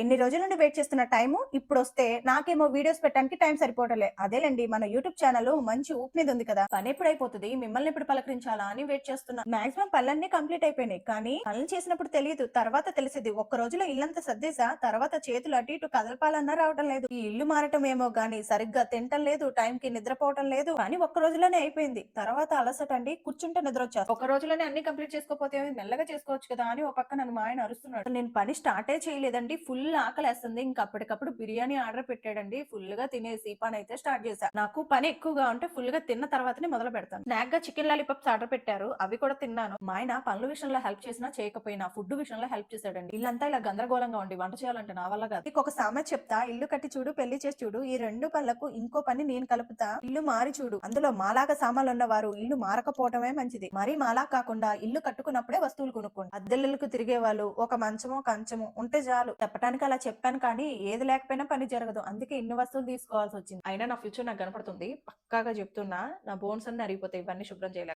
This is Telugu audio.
ఎన్ని రోజుల నుండి వెయిట్ చేస్తున్న టైం ఇప్పుడు వస్తే నాకేమో వీడియోస్ పెట్టడానికి టైం సరిపోవటలే. అదేలేండి మన యూట్యూబ్ ఛానల్ మంచి ఊపు మీద ఉంది కదా. పని ఎప్పుడు అయిపోతుంది మిమ్మల్ని ఎప్పుడు పలకరించాలా అని వెయిట్ చేస్తున్నా. మాక్సిమం పనులన్నీ కంప్లీట్ అయిపోయినాయి. కానీ పనులు చేసినప్పుడు తెలియదు తర్వాత తెలిసేది. ఒక్క రోజులో ఇల్లంతా సర్దేసా తర్వాత చేతులు అటు ఇటు కదలపాలన్నా రావడం లేదు. ఈ ఇల్లు మారటం ఏమో గానీ సరిగ్గా తింటం లేదు టైం కి నిద్రపోవటం లేదు. కానీ ఒక్క రోజులోనే అయిపోయింది. తర్వాత అలసట అండి కూర్చుంటే నిద్ర వచ్చారు ఒక రోజులోనే అన్ని కంప్లీట్ చేసుకోకపోతే మెల్లగా చేసుకోవచ్చు కదా అని ఒక పక్క నన్ను మా ఆయన అరుస్తున్నాడు. నేను పని స్టార్టే చేయలేదండి. ఫుల్ ఆకలేస్తుంది. ఇంకా అప్పటికప్పుడు బిర్యానీ ఆర్డర్ పెట్టాడండి. ఫుల్గా తినేసి పని అయితే స్టార్ట్ చేశాను నాకు పని ఎక్కువగా ఉంటే ఫుల్గా తిన్న తర్వాతనే మొదలు పెడతాను. స్నాక్గా చికెన్ లాలీపాప్స్ ఆర్డర్ పెట్టారు. అవి కూడా తిన్నాను. మా ఆయన పనుల విషయంలో హెల్ప్ చేసినా చేయకపోయినా ఫుడ్ విషయంలో హెల్ప్ చేశాడండి. ఇల్లంతా ఇలా గందరగోళంగా ఉండి వంట చేయాలంటే నా వల్ల కాదు. ఒక సామె చెప్తా. ఇల్లు కట్టి చూడు పెళ్ళి చేసి చూడు. ఈ రెండు పనులకు ఇంకో పని నేను కలుపుతా. ఇల్లు మారి చూడు. అందులో మాలాగా సామాన్లు ఉన్నవారు ఇల్లు మారకపోవటమే మంచిది. మరీ మాలా కాకుండా ఇల్లు కట్టుకున్నప్పుడే వస్తువులు కొనుక్కోండి. అద్దెల్లులకు తిరిగే వాళ్ళు ఒక మంచమో కంచము ఉంటే చాలు. చెప్పడానికి అలా చెప్పాను కానీ ఏది లేకపోయినా పని జరగదు. అందుకే ఇన్ని వస్తువులు తీసుకోవాల్సి వచ్చింది. అయినా నా ఫ్యూచర్ నాకు కనపడుతుంది. పక్కాగా చెప్తున్నా నా బోన్స్ అన్ని అరిగిపోతాయి. ఇవన్నీ శుభ్రం చేయలేక.